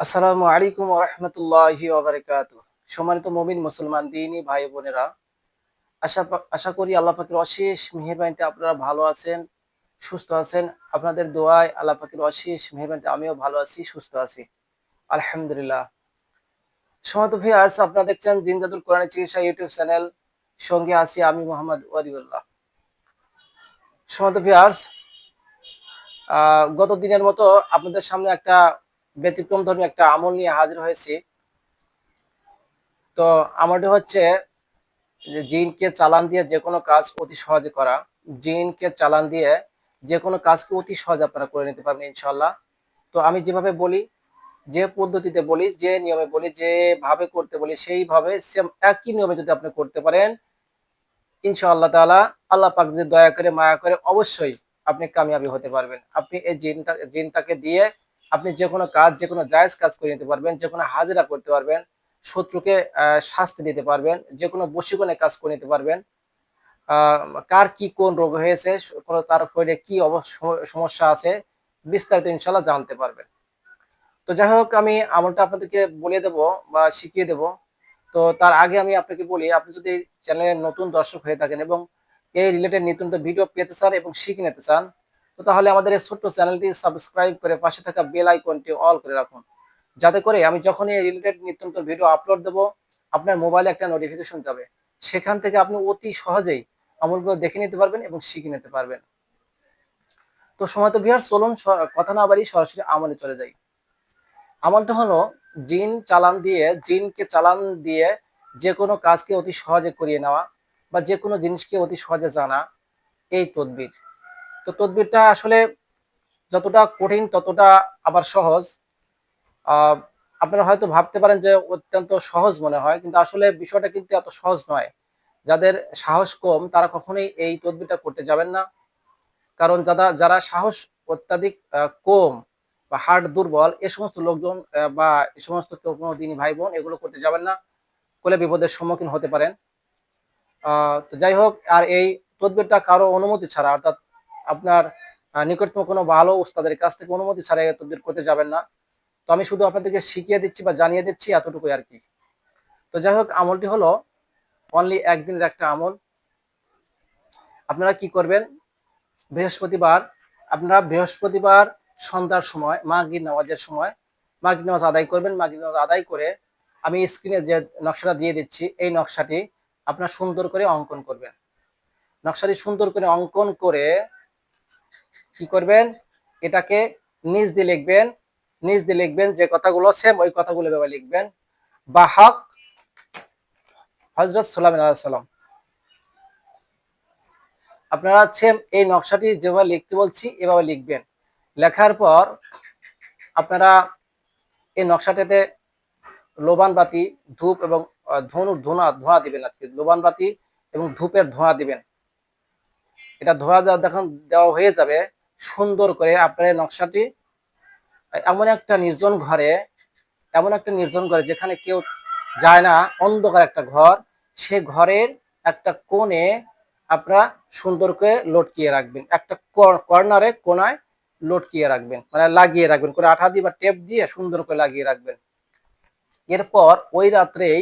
আসসালামু আলাইকুম রহমতুল্লাহি ওবরাকাত সম্মানিত মমিন, মুসলমান, দিনী ভাই বোনেরা, আশা আশা করি আল্লাহ পাকের অশেষ মেহেরবানিতে আপনারা ভালো আছেন, সুস্থ আছেন। আপনাদের দোয়ায় আল্লাহ পাকের অশেষ মেহেরবানিতে আমিও ভালো আছি, সুস্থ আছি। আলহামদুলিল্লাহ। সমাত ভিয়ার্স আপনারা দেখছেন জিনজাদুল কোরআন চিকিৎসা ইউটিউব চ্যানেল। সঙ্গে আছি আমি মোহাম্মদ ওয়ারিউল্লাহ সমাত ভিয়ার্স গত দিনের মতো আপনাদের সামনে একটা ব্যতিক্রম ধর্মী একটা আমল নিয়ে হাজির হয়েছি। তো আমারটি হচ্ছে যে জিনকে চালান দিয়ে যে কোনো কাজ অতি সহজে করা। জিনকে চালান দিয়ে যে কোনো কাজকে অতি সহজে আপনারা করে নিতে পারবেন ইনশাল্লাহ তো আমি যেভাবে বলি, যে পদ্ধতিতে বলি, যে নিয়মে বলি যেভাবে করতে বলি, সেইভাবে সেম একই নিয়মে যদি আপনি করতে পারেন, ইনশাআল্লাহ তাআলা আল্লাহ পাক যদি দয়া করে, মায়া করে, অবশ্যই আপনি কামিয়াবি হতে পারবেন। আপনি এই জিনটা, জিনটাকে দিয়ে আপনি যে কোনো কাজ, যে কোনো জায়েজ কাজ করে নিতে পারবেন, যে কোনো হাজিরা করতে পারবেন, শত্রুকে শাস্তি দিতে পারবেন, যে কোনো বশীকরণে কাজ করে নিতে পারবেন। কার কি কোন রোগ হয়েছে, কোনো তার শরীরে কি সমস্যা আছে, বিস্তারিত ইনশাল্লাহ জানতে পারবেন। তো যাই হোক, আমি আমলটা আপনাদেরকে বলে দেব বা শিখিয়ে দেব। তো তার আগে আমি আপনাকে বলি, আপনি যদি চ্যানেলের নতুন দর্শক হয়ে থাকেন এবং এই রিলেটেড নিত্য ভিডিও পেতে চান এবং শিখে নিতে চান তো তাহলে আমাদের এই ছোট্ট চ্যানেলটি সাবস্ক্রাইব করে পাশে থাকা বেল আইকনটি অল করে রাখুন। যাতে করে আমি যখন এই রিলেটেড নিত্য নতুন ভিডিও আপলোড দেবো, আপনার মোবাইলে একটা নোটিফিকেশন যাবে। সেখান থেকে আপনি অতি সহজেই আমলগুলো দেখে নিতে পারবেন এবং শিখে নিতে পারবেন। তো সময় তো ভিয়ার চলুন কথা না বাড়ি সরাসরি আমলে চলে যাই। আমলটা হলো, জিন চালান দিয়ে, জিনকে চালান দিয়ে যে কোনো কাজকে অতি সহজে করিয়ে নেওয়া বা যে কোনো জিনিসকে অতি সহজে জানা, এই তদবির। তো তদবিরটা আসলে যতটা কঠিন, ততটা আবার সহজ। আপনারা হয়তো ভাবতে পারেন যে অত্যন্ত সহজ মনে হয়, কিন্তু আসলে বিষয়টা কিন্তু এত সহজ নয়। যাদের সাহস কম, তারা কখনোই এই তদবিরটা করতে যাবেন না। কারণ যারা যারা সাহস অত্যাধিক কম বা হার্ট দুর্বল, এ সমস্ত লোকজন বা এ সমস্ত কেউ কোনো দিনই ভাই বোন এগুলো করতে যাবেন না। করলে বিপদের সম্মুখীন হতে পারেন। তো যাই হোক, আর এই তদবিরটা কারও অনুমতি ছাড়া, অর্থাৎ আপনার নিকটতম কোনো ভালো উস্তাদের কাছ থেকে অনুমতি ছাড়া এই তদবির করতে যাবেন না। তো আমি শুধু আপনাদেরকে শিখিয়ে দিচ্ছি বা জানিয়ে দিচ্ছি এতটুকুই আর কি। তো যাই হোক, আমলটি হলো অনলি একদিনের একটা আমল। আপনারা কি করবেন? বৃহস্পতিবার, আপনারা বৃহস্পতিবার সন্ধ্যার সময়, মাগরিব নামাজের সময়, মাগরিব নামাজ আদায় করবেন। মাগরিব নামাজ আদায় করে আমি স্ক্রিনে যে নকশাটা দিয়ে দিচ্ছি, এই নকশাটি আপনার সুন্দর করে অঙ্কন করবেন। নকশাটি সুন্দর করে অঙ্কন করে কি করবেন? এটাকে নিজ দিয়ে লিখবেন নিচ দিয়ে লিখবেন যে কথাগুলো সেম ওই কথাগুলো এভাবে লিখবেন। বাহক হজরত সাল্লাম সাল্লাম আপনারা সেম এই নকশাটি যেভাবে লিখতে বলছি, এভাবে লিখবেন। লেখার পর আপনারা এই নকশাটাতে লোবান বাতি, ধূপ এবং ধনুর ধোঁয়া ধোঁয়া দিবেন আর লোবান বাতি এবং ধূপের ধোঁয়া দিবেন। এটা ধোঁয়া যা যখন দেওয়া হয়ে যাবে। সুন্দর করে আপনার নকশাটি, এমন একটা নির্জন ঘরে, এমন একটা নির্জন ঘরে যেখানে কেউ যায় না, অন্ধকার একটা ঘর, সে ঘরের একটা কোণে আপনারা সুন্দর করে লটকিয়ে রাখবেন। একটা কর্নারে কোনায় লটকিয়ে রাখবেন মানে লাগিয়ে রাখবেন করে আঠা দিয়ে বা টেপ দিয়ে সুন্দর করে লাগিয়ে রাখবেন। এরপর ওই রাত্রেই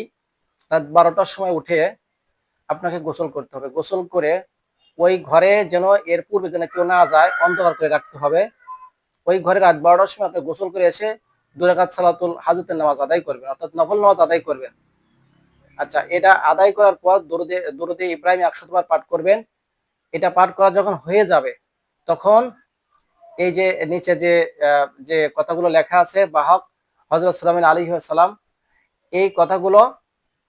রাত বারোটার সময় উঠে আপনাকে গোসল করতে হবে। গোসল করে ওই ঘরে যেন এর পূর্বে যেন কেউ না যায়, অন্ধকার করে রাখতে হবে। ওই ঘরে রাত বারোটার সময় আপনি গোসল করে এসে দুরাকাত সালাতুল হাজতের নামাজ আদায় করবেন, অর্থাৎ নফল নামাজ আদায় করবেন। আচ্ছা এটা আদায় করার পর দরুদে দরুদে ইব্রাহিম একশতবার পাঠ করবেন। এটা পাঠ করা যখন হয়ে যাবে, তখন এই যে নিচে যে যে কথাগুলো লেখা আছে, বাহক হজরত সালামিন আলী সালাম এই কথাগুলো,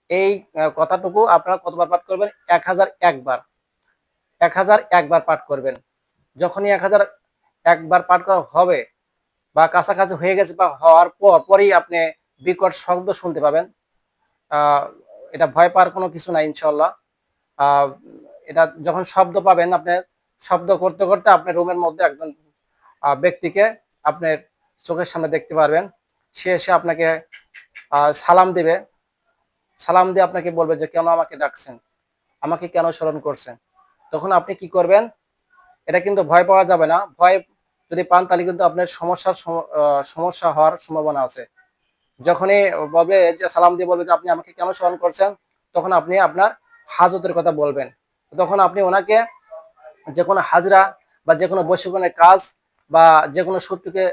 এই কথাটুকু আপনারা কতবার পাঠ করবেন? এক হাজার একবার। এক হাজার একবার পাঠ করবেন। যখনই এক হাজার একবার পাঠ করা হবে বা কাছাকাছি হয়ে গেছে বা হওয়ার পর পরেই আপনি বিকট শব্দ শুনতে পাবেন। এটা ভয় পাওয়ার কোনো কিছু নাই ইনশাল্লাহ এটা যখন শব্দ পাবেন আপনি, শব্দ করতে করতে আপনার রুমের মধ্যে একজন ব্যক্তিকে আপনার চোখের সামনে দেখতে পারবেন। সে এসে আপনাকে সালাম দিবে। সালাম দিয়ে আপনাকে বলবে যে, কেন আমাকে ডাকছেন? আমাকে কেন স্মরণ করছেন? তখন আপনি কি করবেন? এটা কিন্তু ভয় পাওয়া যাবে না। ভয় যদি পান, তাহলে কিন্তু আপনার সমস্যার সমস্যা হওয়ার সম্ভাবনা আছে। যখনই বলবে যে, সালাম দিয়ে বলবে যে, আপনি আমাকে কেন স্মরণ করছেন? তখন আপনি আপনার হাজতের কথা বলবেন। তখন আপনি ওনাকে যে কোনো হাজরা বা যে কোনো বৈশ্যগণের কাজ বা যে কোনো শত্রুকে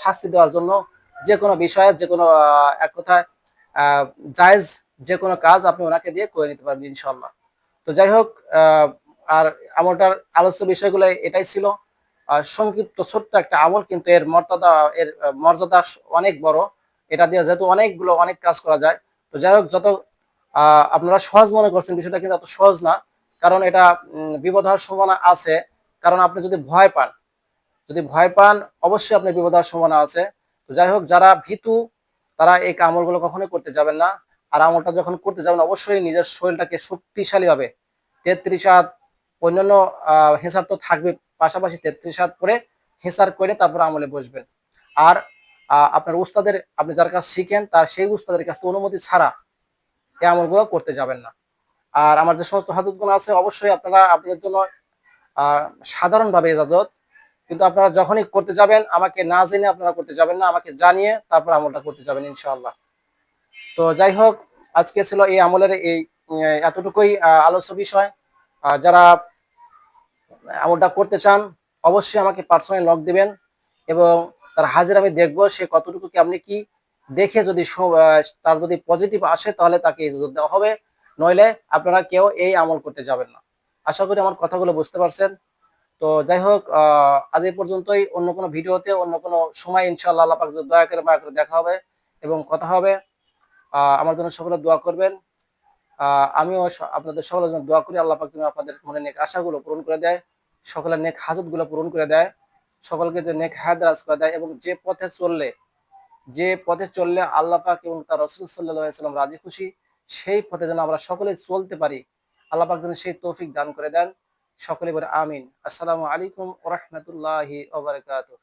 শাস্তি দেওয়ার জন্য যে কোনো বিষয়ে যে কোনো এক কথায় জায়েজ যে কোনো কাজ আপনি ওনাকে দিয়ে করে নিতে পারবেন ইনশাল্লাহ তো যাই হোক আর আমলটার আলোচ্য বিষয়গুলো এটাই ছিল। সংক্ষিপ্ত ছোট্ট একটা আমল, কিন্তু এর মর্যাদা এর মর্যাদা অনেক বড়। এটা দিয়ে যেহেতু অনেকগুলো, অনেক কাজ করা যায়, তো যাই হোক, যত আপনারা সহজ মনে করছেন, বিষয়টা কিন্তু এত সহজ না। কারণ এটা বিপদ হওয়ার সম্ভাবনা আছে। কারণ আপনি যদি ভয় পান, যদি ভয় পান, অবশ্যই আপনার বিপদ হওয়ার সম্ভাবনা আছে। তো যাই হোক, যারা ভীতু, তারা এই আমলগুলো কখনোই করতে যাবেন না। আর আমলটা যখন করতে যাবেন, অবশ্যই নিজের শরীরটাকে শক্তিশালী হবে তেত্রিশ হাত অন্যান্য হেসার তো থাকবে, পাশাপাশি তেত্রিশ হাত করে হেসার করে তারপর আমলে বসবেন। আর আপনার উস্তাদের, আপনি যার কাছে শিখেন, তার সেই উস্তাদের কাছ থেকে অনুমতি ছাড়া এই আমলগুলো করতে যাবেন না। আর আমার যে সমস্ত হাজতগুলো আছে, অবশ্যই আপনারা আপনাদের জন্য সাধারণভাবে এজাজত। কিন্তু আপনারা যখনই করতে যাবেন, আমাকে না জেনে আপনারা করতে যাবেন না, আমাকে জানিয়ে তারপর আমলটা করতে যাবেন ইনশাআল্লাহ। তো যাই হোক, আজকে ছিল এই আমলের এই এতটুকুই আলোচ্য বিষয়। যারা আমলটা করতে চান, অবশ্যই আমাকে পার্সোনালি লক দেবেন এবং তার হাজির আমি দেখব সে কতটুকু কি আপনি কি দেখে যদি তার যদি পজিটিভ আসে তাহলে তাকে ইজাজত দেওয়া হবে। নইলে আপনারা কেউ এই আমল করতে যাবেন না। আশা করি আমার কথাগুলো বুঝতে পারছেন। তো যাই হোক আজ এই পর্যন্তই। অন্য কোনো ভিডিওতে, অন্য কোনো সময় ইনশাআল্লাহ আল্লাহ পাক দয়া করে মায়া করে দেখা হবে এবং কথা হবে আমার জন্য সকলে দোয়া করবেন। আমিও আপনাদের সকলের জন্য দোয়া করি, আল্লাহ যেন আপনাদের মনে নেক আশাগুলো পূরণ করে দেয়, সকলের নেক হাজতগুলো পূরণ করে দেয়, সকলকে যে নেক হায়াত করে দেয় এবং যে পথে চললে, যে পথে চললে আল্লাহ পাক এবং তার রসুল সাল্লাহ সাল্লাম রাজি খুশি, সেই পথে যেন আমরা সকলে চলতে পারি, আল্লাহ পাক যেন সেই তৌফিক দান করে দেন, সকলে বলে আমিন। আসসালামু আলাইকুম ওরহমতুল্লাহি ওবরাকাতুহ